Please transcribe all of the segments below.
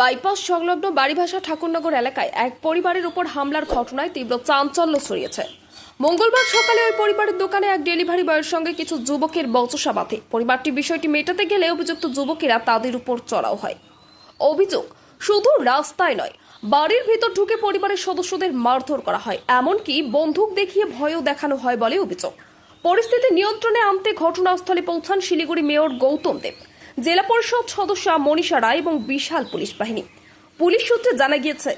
Bypass সংলগ্ন বাড়িভাষা ঠাকুরনগর এলাকায় এক পরিবারের উপর হামলার ঘটনায় তীব্র চাঞ্চল্য ছড়িয়েছে। মঙ্গলবার সকালে ওই পরিবারের দোকানে এক ডেলিভারি বয়ের সঙ্গে কিছু যুবকের বচসা বাঁধে। পরিবারটি বিষয়টি মেটাতে গেলে অভিযুক্ত যুবকেরা তাদের উপর চড়াও হয়। অভিযোগ, শুধু রাস্তায় নয়, বাড়ির ভিতর ঢুকে পরিবারের সদস্যদের মারধর করা হয়। এমনকি বন্দুক দেখিয়ে ভয়ও দেখানো হয় বলে অভিযোগ। পরিস্থিতি নিয়ন্ত্রণে আনতে ঘটনাস্থলে পৌঁছান শিলিগুড়ি মেয়র গৌতম দেব। জেলা পরিষদ সদস্য মনীষা রায় এবং বিশাল পুলিশ বাহিনী। পুলিশ সূত্রে জানা গিয়েছে,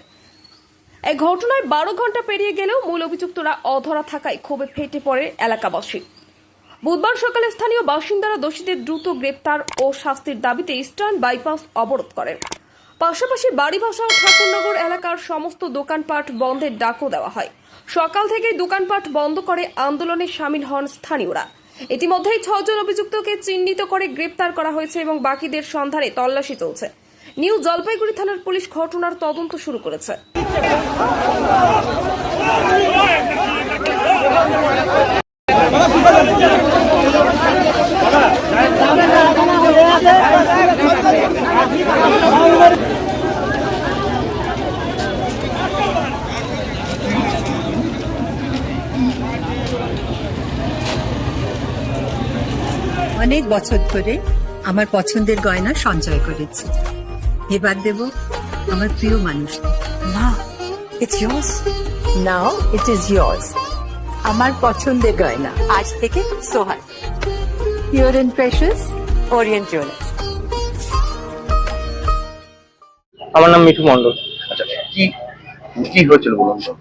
এই ঘটনায় বারো ঘণ্টা পেরিয়ে গেলেও মূল অভিযুক্তরা অধরা থাকায় ক্ষোভে ফেটে পড়ে এলাকাবাসী। বুধবার সকালে স্থানীয় বাসিন্দারা দোষীদের দ্রুত গ্রেপ্তার ও শাস্তির দাবিতে ইস্টার্ন বাইপাস অবরোধ করেন। পাশাপাশি বাড়িভাষা ও ঠাকুরনগর এলাকার সমস্ত দোকানপাট বন্ধের ডাকও দেওয়া হয়। সকাল থেকেই দোকানপাট বন্ধ করে আন্দোলনে সামিল হন স্থানীয়রা। ইতিমধ্যেই ছজন অভিযুক্তকে চিহ্নিত করে গ্রেপ্তার করা হয়েছে এবং বাকিদের সন্ধানে তল্লাশি চলছে। নিউ জলপাইগুড়ি থানার পুলিশ ঘটনার তদন্ত শুরু করেছে। অনেক বছর ধরে আমার পছন্দের গয়না সঞ্চয় করেছি। এবার দেব আমার প্রিয় মানুষ। মা it's yours. Now it is yours. আমার পছন্দের গয়না। আজ থেকে Sohan pure and precious orient jewellers আমার নাম মিঠু মন্ডল আচ্ছা কি কি হয়েছিল বলুন তো?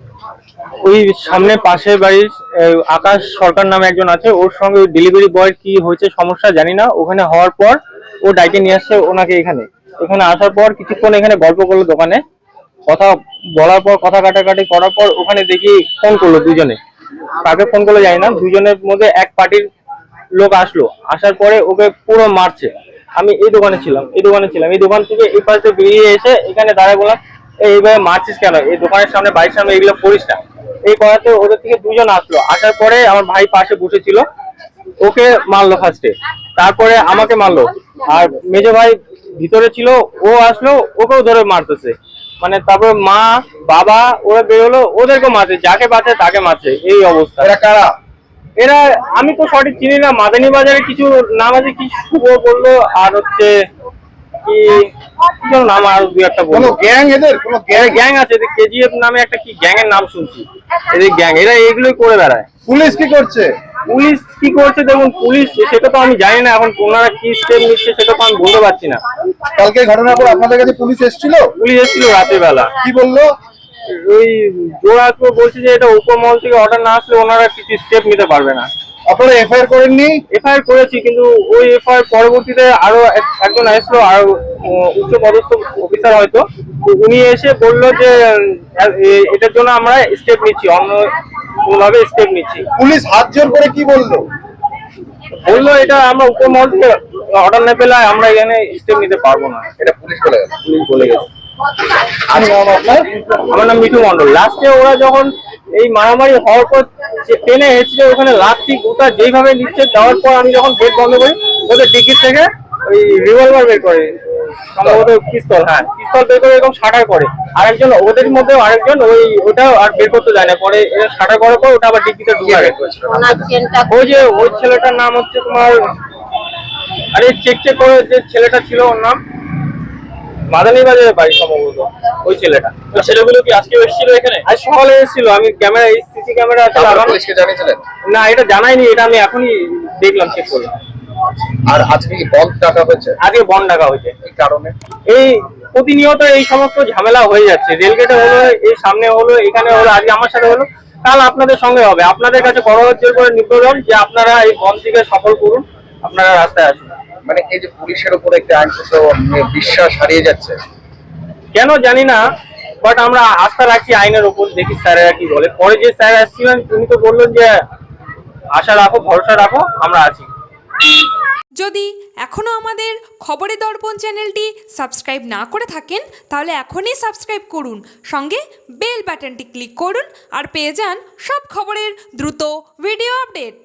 ওই সামনে পাশের বাড়ির আকাশ সরকার নামে একজন আছে, ওর সঙ্গে ডেলিভারি বয়ের কি হয়েছে সমস্যা জানি না। ওখানে হওয়ার পর ও ডাইকে নিয়ে আসছে ওনাকে এখানে। এখানে আসার পর কিছুক্ষণ এখানে গল্প করল দোকানে। কথা বলার পর, কথা কাটাকাটি করার পর ওখানে দেখি ফোন করল দুজনে। কাকে ফোন করল জানি না, দুজনের মধ্যে এক পার্টির লোক আসলো। আসার পরে ওকে পুরো মারছে। আমি এই দোকানে ছিলাম, এই দোকানে ছিলাম। এই দোকান থেকে এই পাশে বেরিয়ে এসে এখানে দাঁড়ায় বললাম এইভাবে মারছিস কেন? এই দোকানের সামনে বাড়ির সামনে এগুলো করিস না। এই করাতে ওদের থেকে দুজন আসলো। আসার পরে আমার ভাই পাশে বসেছিল। ওকে মারলো ফার্স্টে তারপরে আমাকে মারলো। আর মেজো ভাই ভিতরে ছিল ও আসলো ওকেও ধরে মারতেছে। মানে তারপর মা বাবা ওরা বেরোলো ওদেরকে মারছে যাকে বাঁচে তাকে মারছে। এই অবস্থা। এরা কারা? এরা আমি তো সঠিক চিনি না মাদানী বাজারে কিছু নাম আছে কি শুভ বলল আর হচ্ছে কি কি নাম আর দু একটা কোনো গ্যাং এদের? কোনো গ্যাং গ্যাং আছে কেজিএফ নামে একটা কি গ্যাং এর নাম শুনছি। এদের গ্যাং এরা এগুলোই করে বেড়ায়। পুলিশ কি করছে? পুলিশ কি করছে দেখুন পুলিশ সেটা তো আমি জানি না এখন ওনারা কি স্টেপ নিচ্ছে সেটা তো আমি বলতে পারছি না। কালকে ঘটনার পর আপনাদের কাছে পুলিশ এসেছিল? পুলিশ এসেছিল রাতের বেলা কি বলল? ওই বলছে যে এটা উপমহল থেকে অর্ডার না আসলে ওনারা কিছু স্টেপ নিতে পারবে না। আপনারা এফআইআর করেননি? এফআইআর করেছি কিন্তু ওই এফআইআর পরবর্তীতে আরও একজন আসলো আর উচ্চ পদস্থ অফিসার হয়তো। তো উনি এসে বলল যে এটার জন্য আমরা স্টেপ নিচ্ছি অন্য কোনোভাবে স্টেপ নিচ্ছি। পুলিশ হাত জোর করে কি বলল? বলল এটা আমরা উপমহল থেকে অর্ডার না পেলে আমরা এখানে স্টেপ নিতে পারব না। এটা পুলিশ বলে গেল। পুলিশ বলে গেছে। আপনার আমার নাম মিঠু মন্ডল লাস্টে ওরা যখন এই মারামারি হওয়ার পর যে ট্রেনে এসেছিল ওখানে লাস্টি গোটা যেইভাবে নিচ্ছে দেওয়ার পর আমি যখন গেট বন্ধ করি ওদের টিকিট থেকে ওই রিভলভার বের করে সম্ভবত পিস্তল হ্যাঁ পিস্তল বের করে এরকম শাটার করে। আরেকজন ওদের মধ্যেও আরেকজন ওই ওটা আর বের করতে যায় না। পরে শাটার করার পর ওটা আবার টিকিটে ঢুকাবে ওই যে ওই ছেলেটার নাম হচ্ছে তোমার আরে চেক চেক করে যে ছেলেটা ছিল ওর নাম। মাদানী বাজারে বাড়ি সম্ভবত ওই ছেলেটা। ছেলেগুলো কি আজকে এসেছিল এখানে? আজ সকালে এসেছিল আমি ক্যামেরা এই সিসি ক্যামেরা পুলিশকে জানিয়েছিলেন? না এটা জানাইনি এটা আমি এখনই দেখলাম চেক করে আর আজকে কি বন্ধ ডাকা হয়েছে? আজকে বন ডাকা হয়েছে। এই কারণে? এই প্রতিনিয়ত এই সমস্ত ঝামেলা হয়ে যাচ্ছে। রেলগেটে হলো এই সামনে হলো এখানে হলো আজকে আমার সাথে হলো কাল আপনাদের সঙ্গে হবে। আপনাদের কাছে করজোর করে নিবেদন যে আপনারা এই বন থেকে সফল করুন আপনারা রাস্তায় আসুন। মানে এই যে পুলিশের উপর একটা আইনগত বিশ্বাস হারিয়ে যাচ্ছে। কেন জানি না বাট আমরা আস্থা রাখি আইনের উপর দেখি স্যারেরা কি বলে। পরে যে স্যার আসছিলেন তিনি তো বললেন যে আশা রাখো ভরসা রাখো আমরা আছি। যদি এখনও আমাদের খবরে দর্পণ চ্যানেলটি সাবস্ক্রাইব না করে থাকেন তাহলে এখনই সাবস্ক্রাইব করুন। সঙ্গে বেল বাটনটি ক্লিক করুন আর পেয়ে যান সব খবরের দ্রুত ভিডিও আপডেট।